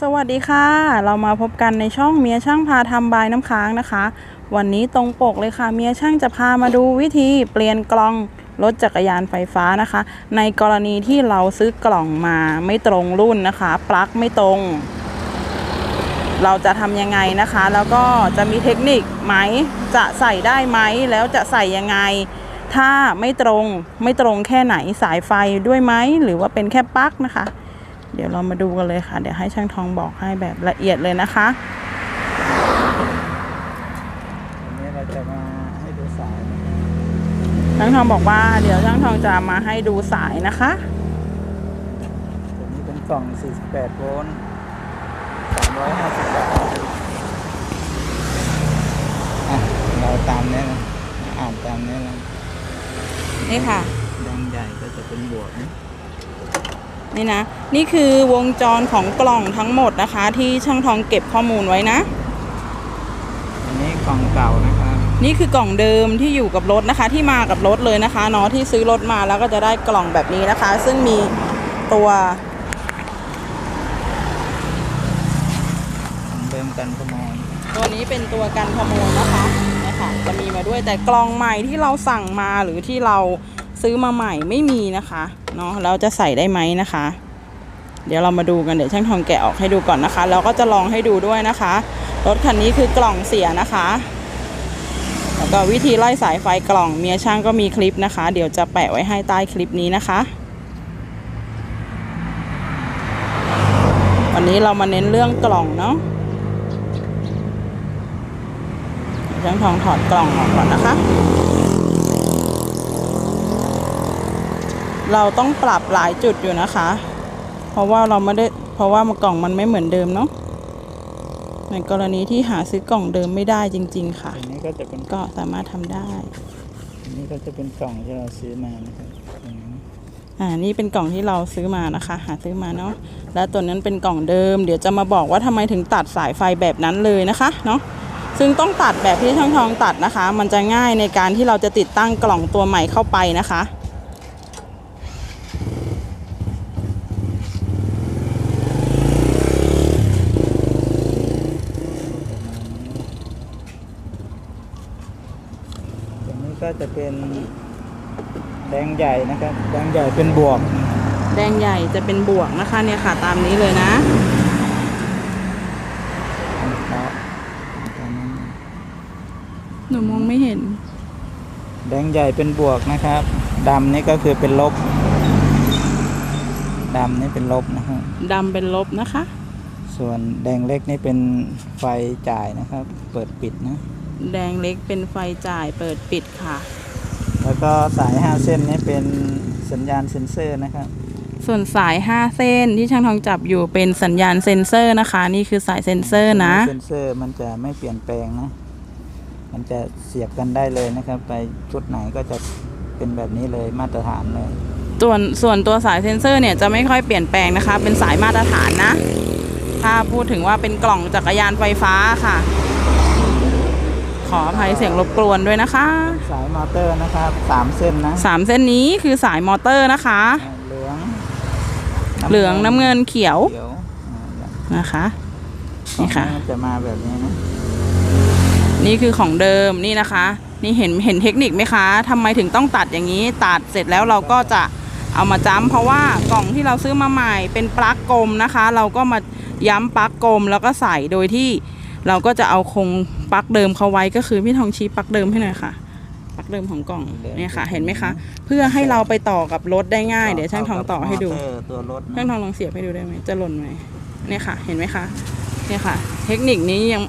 สวัสดีค่ะ เรามาพบกันในช่องเมียช่างพาทำบายน้ำค้างนะคะ วันนี้ตรงปกเลยค่ะ เมียช่างจะพามาดูวิธีเปลี่ยนกล่องรถจักรยานไฟฟ้านะคะ ในกรณีที่เราซื้อกล่องมาไม่ตรงรุ่นนะคะ ปลั๊กไม่ตรง เราจะทำยังไงนะคะ แล้วก็จะมีเทคนิคไหมจะใส่ได้ไหมแล้วจะใส่ยังไง ถ้าไม่ตรงไม่ตรงแค่ไหนสายไฟด้วยไหมหรือว่าเป็นแค่ปลั๊กนะคะ เดี๋ยวเรามาดูกันเลยค่ะ เดี๋ยวให้ช่างทองบอกให้แบบละเอียดเลยนะคะวันนี้เราจะมาให้ดูสายนะครับช่างทองบอกว่า เดี๋ยวช่างทองจะมาให้ดูสายนะคะตัวนี้เป็นกล่อง 48 โวลต์350บาทอะเราตามนี้นะอ่านตามนี้นะนี่ค่ะแดงใหญ่ก็จะเป็นบวกนะ นี่นะ นี่คือวงจรของกล่องทั้งหมดนะคะ ที่ช่างทองเก็บข้อมูลไว้นะ อันนี้กล่องเก่านะครับนี่คือกล่องเดิมที่อยู่กับรถนะคะ ที่มากับรถเลยนะคะเนาะที่ซื้อรถมาแล้วก็จะได้กล่องแบบนี้นะคะ ซึ่งมีตัวของเดิมกันขโมยตัวนี้เป็นตัวกันขโมยนะคะนะคะ จะมีมาด้วยแต่กล่องใหม่ที่เราสั่งมาหรือที่เรา ซื้อมาใหม่ไม่มีนะคะเนาะแล้วจะใส่ได้ไหมนะคะ เดี๋ยวเรามาดูกันเดี๋ยวช่างทองแกะออกให้ดูก่อนนะคะแล้วก็จะลองให้ดูด้วยนะคะรถคันนี้คือกล่องเสียนะคะ แล้วก็วิธีไล่สายไฟกล่องเมียช่างก็มีคลิปนะคะ เดี๋ยวจะแปะไว้ให้ใต้คลิปนี้นะคะวันนี้เรามาเน้นเรื่องกล่องเนาะช่างทองถอดกล่องออกก่อนนะคะ เราต้องปรับหลายจุดอยู่นะคะ เพราะว่าเราไม่ได้เพราะว่ากล่องมันไม่เหมือนเดิมเนาะในกรณีที่หาซื้อกล่องเดิมไม่ได้จริง ๆ ค่ะ อันนี้ก็จะเป็นก็สามารถทำได้ อันนี้ก็จะเป็นกล่องที่เราซื้อมานะครับอันนี้อ่า นี่เป็นกล่องที่เราซื้อมานะคะ หาซื้อมาเนาะ แล้วตัวนั้นเป็นกล่องเดิม เดี๋ยวจะมาบอกว่าทำไมถึงตัดสายไฟแบบนั้นเลยนะคะเนาะ ซึ่งต้องตัดแบบที่ช่างทองตัดนะคะ มันจะง่ายในการที่เราจะติดตั้งกล่องตัวใหม่เข้าไปนะคะ ก็จะเป็นแดงใหญ่นะครับ แดงใหญ่เป็นบวก แดงใหญ่จะเป็นบวกนะคะเนี่ยค่ะตามนี้เลยนะนะครับตามนั้นหนูมองไม่เห็น แดงใหญ่เป็นบวกนะครับดำนี่ก็คือเป็นลบดำนี่เป็นลบนะครับดำเป็นลบนะคะ ส่วนแดงเล็กนี่เป็นไฟจ่ายนะครับ เปิดปิดนะ แดงเล็กเป็นไฟจ่ายเปิดปิดค่ะ แล้วก็สาย 5 เส้นนี่เป็นสัญญาณเซ็นเซอร์นะครับ ส่วนสาย 5 เส้นที่ช่างทองจับอยู่เป็นสัญญาณเซ็นเซอร์นะคะ นี่คือสายเซ็นเซอร์นะ เซ็นเซอร์มันจะไม่เปลี่ยนแปลงนะ มันจะเสียบกันได้เลยนะครับ ไปชุดไหนก็จะเป็นแบบนี้เลยมาตรฐานเลย ส่วนส่วนตัวสายเซ็นเซอร์เนี่ยจะไม่ค่อยเปลี่ยนแปลงนะคะ เป็นสายมาตรฐานนะ ถ้าพูดถึงว่าเป็นกล่องจักรยานไฟฟ้าค่ะ ขออภัยเสียงรบกวนด้วยนะคะ สายมอเตอร์นะครับสามเส้นนะสามเส้นนี้คือสายมอเตอร์นะคะ เหลืองเหลืองน้ำเงินเขียวเขียวอ่านะคะนี่ค่ะของมัจะมาแบบนี้นะนี่คือของเดิมนี่นะคะ นี่เห็นเห็นเทคนิคไหมคะทำไมถึงต้องตัดอย่างนี้ ตัดเสร็จแล้วเราก็จะเอามาจ้ำเพราะว่ากล่องที่เราซื้อมาใหม่เป็นปลั๊กกลมนะคะ เราก็มาย้ำปลั๊กกลมแล้วก็ใส่โดยที่ เราก็จะเอาคงปลั๊กเดิมเขาไว้ก็คือพี่ทองชี้ปลั๊กเดิมให้หน่อยค่ะปลั๊กเดิมของกล่องเนี่ยค่ะเห็นไหมคะ เพื่อให้เราไปต่อกับรถได้ง่าย เดี๋ยวช่างทองต่อให้ดูมอเตอร์ตัวรถนะช่างทองลองเสียบให้ดูได้ไหมจะหล่นไหมเนี่ยค่ะ เห็นไหมคะเนี่ยค่ะ เทคนิคนี้ยัง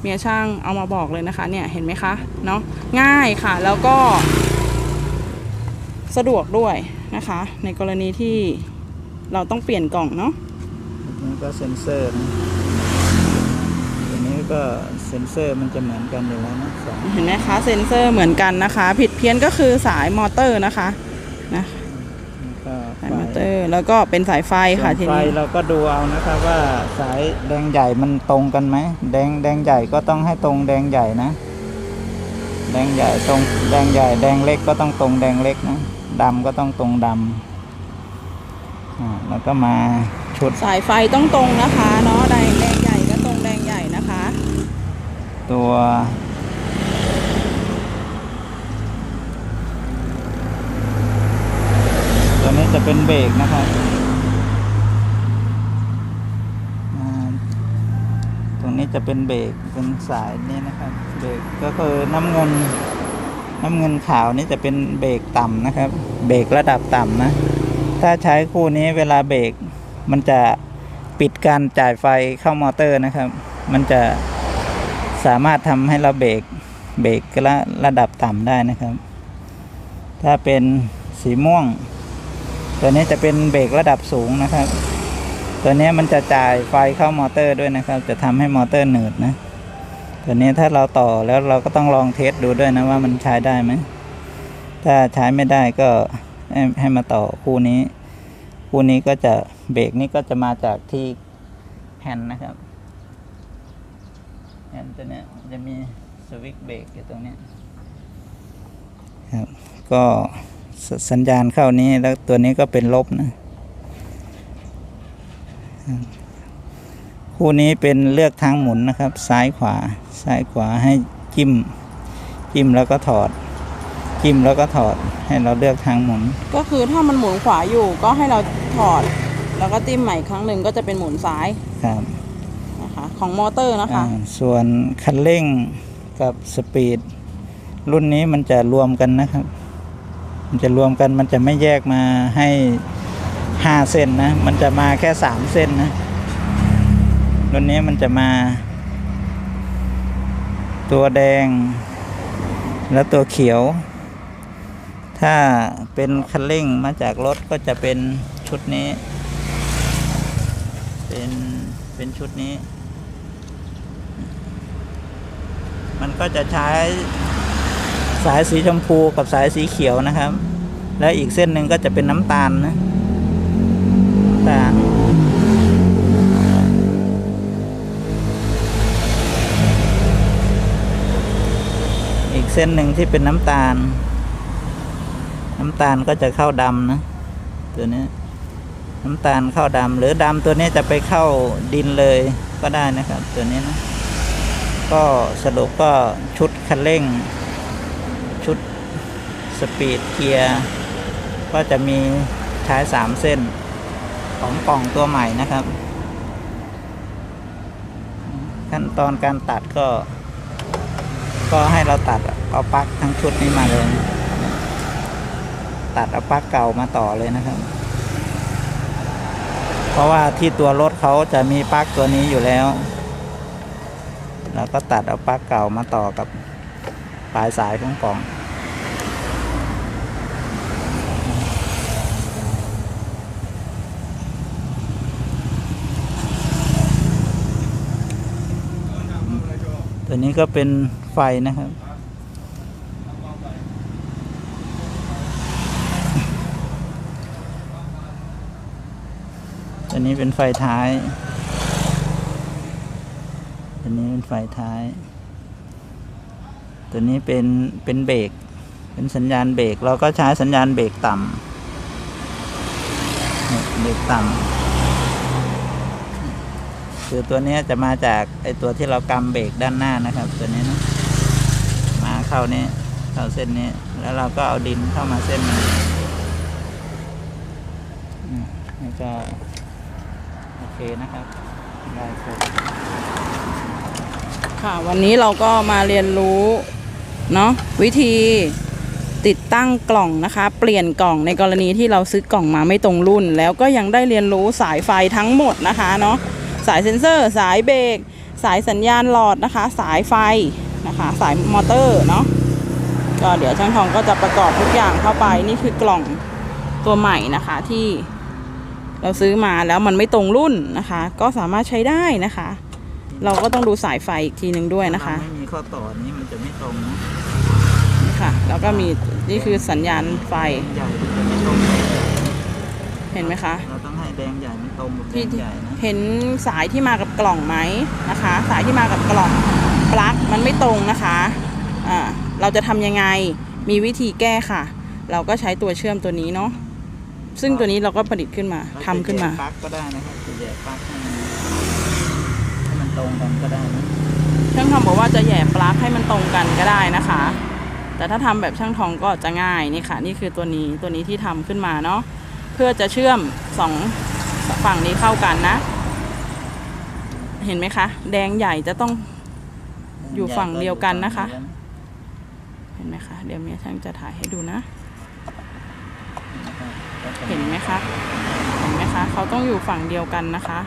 เมียช่างเอามาบอกเลยนะคะเนี่ยเห็นไหมคะเนาะง่ายค่ะแล้วก็ สะดวกด้วยนะคะ ในกรณีที่เราต้องเปลี่ยนกล่องเนาะอันนี้ก็เซ็นเซอร์นะตัวนี้ ก็เซ็นเซอร์มันจะเหมือนกันอยู่แล้วนะสองเห็นไหมคะเซ็นเซอร์เหมือนกันนะคะ ผิดเพี้ยนก็คือสายมอเตอร์นะคะนะก็สายมอเตอร์แล้วก็เป็นสายไฟค่ะส่ทีวนไฟนี้เราก็ดูเอานะครับว่าสายแดงใหญ่มันตรงกันไหมแดงแดงใหญ่ก็ต้องให้ตรงแดงใหญ่นะ แดงใหญ่ตรงแดงใหญ่แดงเล็กก็ต้องตรงแดงเล็กนะดำก็ต้องตรงดำอ่าแล้วก็มาชุด สายไฟต้องตรงนะคะเนาะแดงแดงใหญ่ก็ตรงแดงใหญ่นะคะ ตัวตัวนี้จะเป็นเบรกนะครับตรงนี้จะเป็นเบรกเป็นสายนี้นะครับ เบรกก็คือน้ำเงินน้ำเงินขาวนี่จะเป็นเบรกต่ำนะครับ เบรกระดับต่ำนะ ถ้าใช้คู่นี้เวลาเบรกมันจะปิดการจ่ายไฟเข้ามอเตอร์นะครับ มันจะ สามารถทำให้เราเบรกเบรกระระดับต่ำได้นะครับ ถ้าเป็นสีม่วง ตัวนี้จะเป็นเบรกระดับสูงนะครับ ตัวนี้มันจะจ่ายไฟเข้ามอเตอร์ด้วยนะครับ จะทำให้มอเตอร์หนืดนะ ตัวนี้ถ้าเราต่อแล้วเราก็ต้องลองเทสดูด้วยนะว่ามันใช้ได้ไหมถ้าใช้ไม่ได้ก็ให้ให้มาต่อคู่นี้ คู่นี้ก็จะเบรกนี้ก็จะมาจากที่แฮนนะครับ แอนตัวเนี้ยจะมีสวิตช์เบรกอยู่ตรงเนี้ยครับก็สสัญญาณเข้านี้แล้วตัวนี้ก็เป็นลบนะครับคู่นี้เป็นเลือกทางหมุนนะครับ ซ้ายขวาซ้ายขวาให้จิ้ม จิ้มแล้วก็ถอด จิ้มแล้วก็ถอดให้เราเลือกทางหมุน ก็คือถ้ามันหมุนขวาอยู่ก็ให้เราถอด แล้วก็จิ้มใหม่อีกครั้งหนึ่งก็จะเป็นหมุนซ้ายครับนะคะ ของมอเตอร์นะคะ อ่าส่วนคันเร่งกับสปีด รุ่นนี้มันจะรวมกันนะครับ มันจะรวมกันมันจะไม่แยกมาให้ห้าเส้นนะ มันจะมาแค่สามเส้นนะ รุ่นนี้มันจะมา ตัวแดง แล้วตัวเขียว ถ้าเป็นคันเร่งมาจากรถก็จะเป็นชุดนี้ เป็นเป็นชุดนี้ มัน ก็จะใช้สายสีชมพูกับสายสีเขียวนะครับ แล้วอีกเส้นหนึ่งก็จะเป็นน้ำตาลนะตาลอีกเส้นหนึ่งที่เป็นน้ำตาล น้ำตาลก็จะเข้าดำนะ ตัวนี้น้ำตาลเข้าดำหรือดำตัวนี้จะไปเข้าดินเลยก็ได้นะครับ ตัวนี้นะ ก็สรุปก็ชุดคันเร่ง ชุดสปีดเกียร์ก็จะมีใช้สามเส้นของกล่องตัวใหม่นะครับ ขั้นตอนการตัดก็ ก็ให้เราตัดเอาปลั๊กทั้งชุดนี้มาเลย ตัดเอาปลั๊กเก่ามาต่อเลยนะครับ เพราะว่าที่ตัวรถเขาจะมีปลั๊กตัวนี้อยู่แล้ว แล้วก็ตัดเอาปลั๊กเก่ามาต่อกับปลายสายของกล่อง ตัวนี้ก็เป็นไฟนะครับตัวนี้เป็นไฟท้าย ตัวนี้เป็นไฟท้าย ตัวนี้เป็นเป็นเบรก เป็นสัญญาณเบรก เราก็ใช้สัญญาณเบรกต่ำเบรกต่ำคือตัวนี้จะมาจากไอตัวที่เรากำเบรกด้านหน้านะครับ ตัวนี้นะมาเข้านี้เข้าเส้นนี้ แล้วเราก็เอาดินเข้ามาเส้นนี้อืมแล้วก็โอเคนะครับได้ครับ ค่ะวันนี้เราก็มาเรียนรู้เนาะวิธีติดตั้งกล่องนะคะ เปลี่ยนกล่องในกรณีที่เราซื้อกล่องมาไม่ตรงรุ่น แล้วก็ยังได้เรียนรู้สายไฟทั้งหมดนะคะเนาะสายเซ็นเซอร์ สายเบรกสายสัญญาณหลอดนะคะ สายไฟนะคะ สายมอเตอร์เนาะก็เดี๋ยวช่างทองก็จะประกอบทุกอย่างเข้าไปนี่คือกล่องตัวใหม่นะคะที่เราซื้อมาแล้วมันไม่ตรงรุ่นนะคะ ก็สามารถใช้ได้นะคะ เราก็ต้องดูสายไฟอีกทีหนึ่งด้วยนะคะถ้าเราไม่มีข้อต่อนี้มันจะไม่ตรงนะนี่ค่ะ แล้วก็มีนี่คือสัญญาณไฟแดงใหญ่มันจะไม่ตรงแดงใหญ่เห็นไหมคะ เราต้องให้แดงใหญ่มันตรงกับแดที่งใหญ่นะเห็นสายที่มากับกล่องไหมนะคะ สายที่มากับกล่องปลั๊กมันไม่ตรงนะคะอ่าเราจะทำยังไงมีวิธีแก้ค่ะ เราก็ใช้ตัวเชื่อมตัวนี้เนาะซึ่งตัวนี้เราก็ประดิษฐ์ขึ้นมาทำขึ้นมา เรจะแยกปลั๊กก็ได้นะครับจะแยกปลั๊กให้มันให้มัน ตรงกันก็ได้นะช่างทองบอกว่าจะแหย่ปลั๊กให้มันตรงกันก็ได้นะคะ แต่ถ้าทำแบบช่างทองก็จะง่ายนี่ค่ะ นี่คือตัวนี้ตัวนี้ที่ทำขึ้นมาเนาะเพื่อจะเชื่อมสองฝั่งนี้เข้ากันนะ เห็นไหมคะ แดงใหญ่จะต้องอยู่ฝั่งเดียวกันนะคะ เห็นไหมคะ เดี๋ยวเมียช่างจะถ่ายให้ดูนะ เห็นไหมคะ เห็นไหมคะ เขาต้องอยู่ฝั่งเดียวกันนะคะ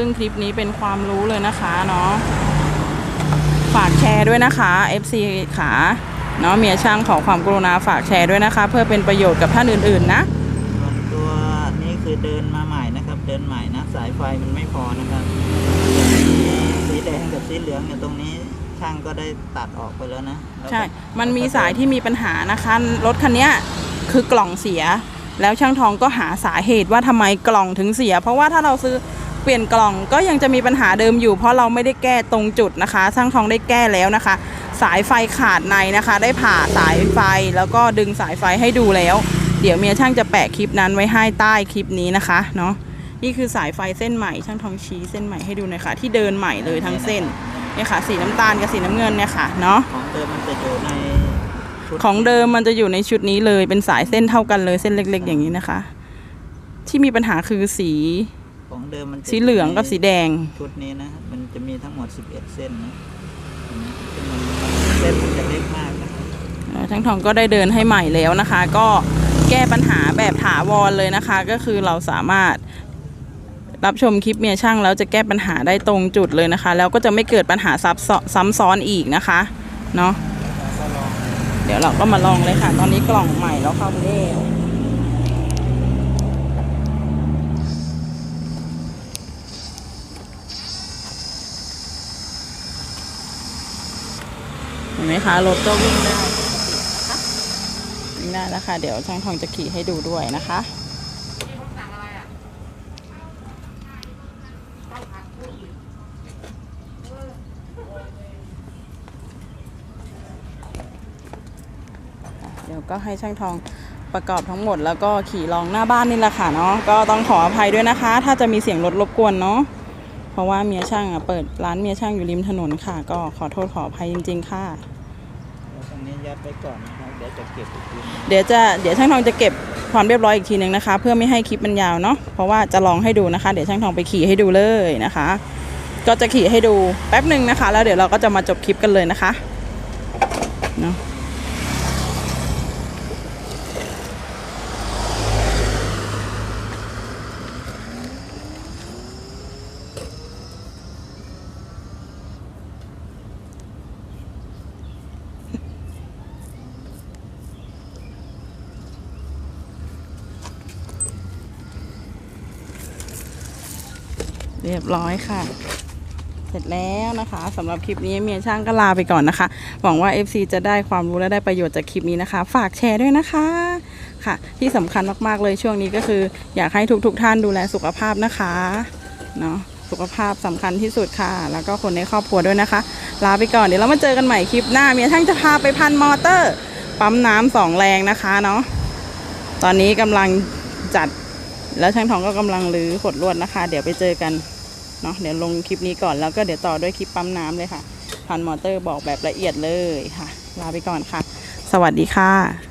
ซึ่งคลิปนี้เป็นความรู้เลยนะคะเนาะฝากแชร์ด้วยนะคะ FC ขาเนาะเมียช่างขอความกรุณาฝากแชร์ด้วยนะคะ เพื่อเป็นประโยชน์กับท่านอื่นๆนะส่วนตัวนี้คือเดินมาใหม่นะครับ เดินใหม่นะสายไฟมันไม่พอนะครับสีแดงกับสีเหลืองเนี่ยตรงนี้ช่างก็ได้ตัดออกไปแล้วนะแล้วก็ใช่ มันมีสายที่มีปัญหานะคะรถคันเนี้ยคือกล่องเสีย แล้วช่างทองก็หาสาเหตุว่าทำไมกล่องถึงเสีย เพราะว่าถ้าเราซื้อ เปลี่ยนกล่องก็ยังจะมีปัญหาเดิมอยู่ เพราะเราไม่ได้แก้ตรงจุดนะคะช่างทองได้แก้แล้วนะคะ สายไฟขาดในนะคะ ได้ผ่าสายไฟแล้วก็ดึงสายไฟให้ดูแล้ว เดี๋ยวเมียช่างจะแปะคลิปนั้นไว้ให้ใต้คลิปนี้นะคะเนาะนี่คือสายไฟเส้นใหม่ช่างทองชี้เส้นใหม่ให้ดูหน่อยค่ะ ที่เดินใหม่เลยทั้งเส้นเนี่ยค่ะสีน้ำตาลกับสีน้ำเงินเนี่ยค่ะเนาะของเดิมมันจะอยู่ในชุดของเดิมมันจะอยู่ในชุดนี้เลยเป็นสายเส้นเท่ากันเลยเส้นเล็ก ๆ อย่างนี้นะคะ ที่มีปัญหาคือสี ของเดิมมันจะสีเหลืองกับสีแดง ชุดนี้นะมันจะมีทั้งหมด 11 เส้นนะเห็นไหมซึ่งมันเส้นมันจะเล็กมากนะครับแล้วช่างทองก็ได้เดินให้ใหม่แล้วนะคะ ก็แก้ปัญหาแบบถาวรเลยนะคะ ก็คือเราสามารถรับชมคลิปเมียช่างแล้วจะแก้ปัญหาได้ตรงจุดเลยนะคะ แล้วก็จะไม่เกิดปัญหาซับซ้อนซ้ำซ้อนอีกนะคะเนาะแล้วก็ลองเดี๋ยวเราก็มาลองเลยค่ะ ตอนนี้กล่องใหม่แล้วเข้าไปแล้ว ไหมคะ รถก็วิ่งได้วิ่งได้แล้วค่ะ เดี๋ยวช่างทองจะขี่ให้ดูด้วยนะคะเดี๋ยวก็ให้ช่างทองประกอบทั้งหมดแล้วก็ขี่ลองหน้าบ้านนี่แหละค่ะเนาะก็ต้องขออภัยด้วยนะคะ ถ้าจะมีเสียงรถรบกวนเนาะเพราะว่าเมียช่างอะเปิดร้านเมียช่างอยู่ริมถนนค่ะ ก็ขอโทษขออภัยจริง ๆ ค่ะ แล้วตรงนี้ยัดไปก่อนนะครับเดี๋ยวจะเก็บอีกทีเดี๋ยวจะเดี๋ยวช่างทองจะเก็บความเรียบร้อยอีกทีหนึ่งนะคะ เพื่อไม่ให้คลิปมันยาวเนาะเพราะว่าจะลองให้ดูนะคะ เดี๋ยวช่างทองไปขี่ให้ดูเลยนะคะ ก็จะขี่ให้ดูแป๊บหนึ่งนะคะ แล้วเดี๋ยวเราก็จะมาจบคลิปกันเลยนะคะเนาะ เรียบร้อยค่ะ เสร็จแล้วนะคะสำหรับคลิปนี้เมียช่างก็ลาไปก่อนนะคะ หวังว่า FC จะได้ความรู้และได้ประโยชน์จากคลิปนี้นะคะ ฝากแชร์ด้วยนะคะค่ะ ที่สำคัญมากๆเลยช่วงนี้ก็คือ อยากให้ทุกๆทท่านดูแลสุขภาพนะคะเนาะสุขภาพสำคัญที่สุดค่ะ แล้วก็คนในครอบครัวด้วยนะคะ ลาไปก่อนเดี๋ยวเรามาเจอกันใหม่คลิปหน้าเมียช่างจะพาไปพันมอเตอร์ ปั๊มน้ำสองแรงนะคะเนาะตอนนี้กำลังจัดแล้วช่างทองก็กำลังรื้อขดลวดนะคะ เดี๋ยวไปเจอกัน เนาะเดี๋ยวลงคลิปนี้ก่อนแล้วก็เดี๋ยวต่อด้วยคลิปปั๊มน้ำเลยค่ะพันมอเตอร์บอกแบบละเอียดเลยค่ะ ลาไปก่อนค่ะ สวัสดีค่ะ